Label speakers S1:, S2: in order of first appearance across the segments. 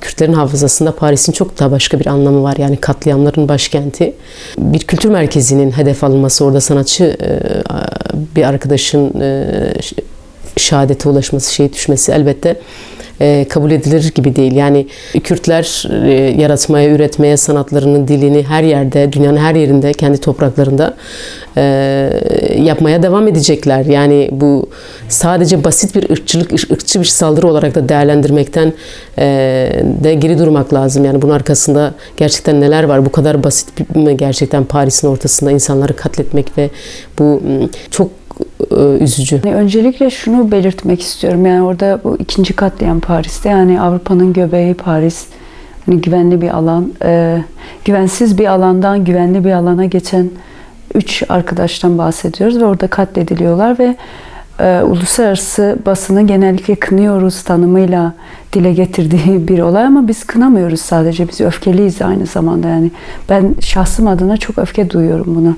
S1: Kürtlerin hafızasında Paris'in çok daha başka bir anlamı var. Yani katliamların başkenti. Bir kültür merkezinin hedef alınması, orada sanatçı e, bir arkadaşın e, şehadete ulaşması, şehit düşmesi elbette e, kabul edilir gibi değil. Yani Kürtler e, yaratmaya, üretmeye, sanatlarının dilini her yerde, dünyanın her yerinde, kendi topraklarında e, yapmaya devam edecekler. Yani bu sadece basit bir ırkçılık, ırkçı bir saldırı olarak da değerlendirmekten de geri durmak lazım. Yani bunun arkasında gerçekten neler var? Bu kadar basit mi gerçekten Paris'in ortasında insanları katletmek ve bu çok üzücü.
S2: Yani öncelikle şunu belirtmek istiyorum. Yani orada bu ikinci katliam Paris'te yani Avrupa'nın göbeği Paris. Hani güvenli bir alan. e, güvensiz bir alandan güvenli bir alana geçen üç arkadaştan bahsediyoruz ve orada katlediliyorlar ve e, uluslararası basını genellikle kınıyoruz tanımıyla dile getirdiği bir olay ama biz kınamıyoruz sadece. Biz öfkeliyiz aynı zamanda yani. Ben şahsım adına çok öfke duyuyorum buna.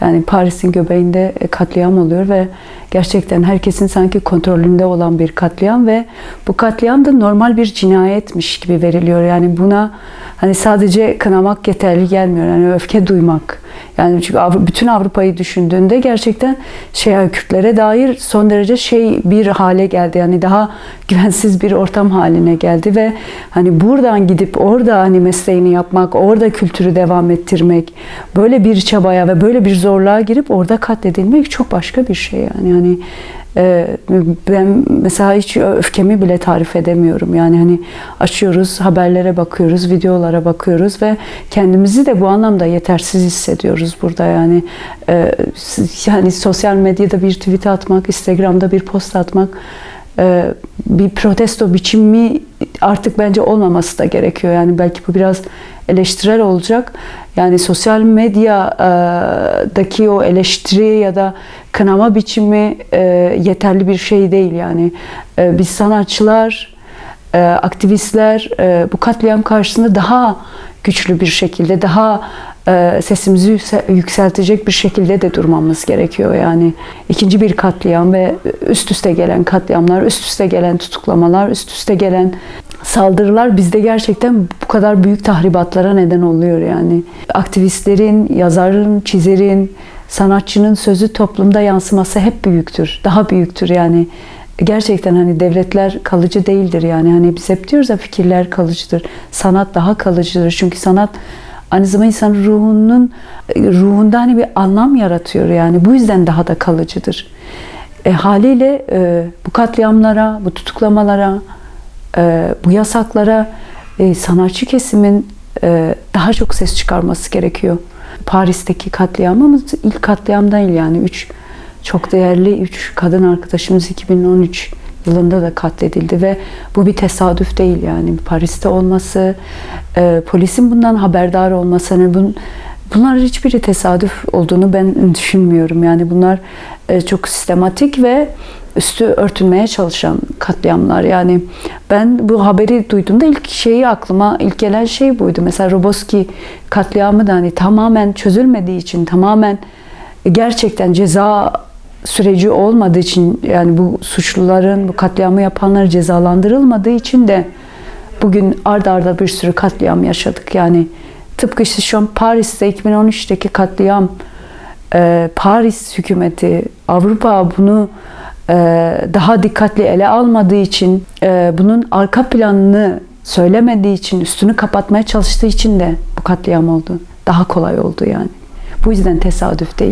S2: Yani Paris'in göbeğinde e, katliam oluyor ve gerçekten herkesin sanki kontrolünde olan bir katliam ve bu katliam da normal bir cinayetmiş gibi veriliyor. Yani buna hani sadece kınamak yeterli gelmiyor. Yani öfke duymak. Yani çünkü Avru- bütün Avrupa'yı düşündüğünde gerçekten şey Kürtlere dair son derece şey bir hale geldi. Yani daha güvensiz bir ortam haline geldi ve hani buradan gidip orada hani mesleğini yapmak, orada kültürü devam ettirmek, böyle bir çabaya ve böyle bir zorluğa girip orada katledilmek çok başka bir şey yani. Yani ben mesela hiç öfkemi bile tarif edemiyorum. Yani hani açıyoruz, haberlere bakıyoruz, videolara bakıyoruz ve kendimizi de bu anlamda yetersiz hissediyoruz burada. Yani e, yani sosyal medyada bir tweet atmak, Instagram'da bir post atmak e, bir protesto biçimi artık bence olmaması da gerekiyor. Yani belki bu biraz eleştirel olacak. Yani sosyal medyadaki o eleştiri ya da kınama biçimi e, yeterli bir şey değil. Yani e, biz sanatçılar, e, aktivistler e, bu katliam karşısında daha güçlü bir şekilde, daha e, sesimizi yüksel- yükseltecek bir şekilde de durmamız gerekiyor. Yani ikinci bir katliam ve üst üste gelen katliamlar, üst üste gelen tutuklamalar, üst üste gelen saldırılar bizde gerçekten bu kadar büyük tahribatlara neden oluyor yani. Aktivistlerin, yazarın, çizerin, sanatçının sözü toplumda yansıması hep büyüktür. Daha büyüktür yani. Gerçekten hani devletler kalıcı değildir yani. Hani biz hep diyoruz ya fikirler kalıcıdır. Sanat daha kalıcıdır. Çünkü sanat aynı zamanda insanın ruhunun ruhunda hani bir anlam yaratıyor yani. Bu yüzden daha da kalıcıdır. E, haliyle e, bu katliamlara, bu tutuklamalara, e, bu yasaklara e, sanatçı kesimin e, daha çok ses çıkarması gerekiyor. Paris'teki katliamımız ilk katliam değil yani. Üç çok değerli üç kadın arkadaşımız 2013 yılında da katledildi ve bu bir tesadüf değil yani Paris'te olması, e, polisin bundan haberdar olması, hani bun, bunlar hiçbiri tesadüf olduğunu ben düşünmüyorum. Yani bunlar e, çok sistematik ve üstü örtülmeye çalışan katliamlar. Yani ben bu haberi duyduğumda ilk şeyi aklıma ilk gelen şey buydu. Mesela Roboski katliamı da hani tamamen çözülmediği için tamamen gerçekten ceza süreci olmadığı için yani bu suçluların bu katliamı yapanlar cezalandırılmadığı için de bugün ard arda bir sürü katliam yaşadık. Yani tıpkı işte şu an Paris'te 2013'teki katliam e, Paris hükümeti Avrupa bunu e, daha dikkatli ele almadığı için e, bunun arka planını söylemediği için üstünü kapatmaya çalıştığı için de bu katliam oldu. Daha kolay oldu yani. Bu yüzden tesadüf değil.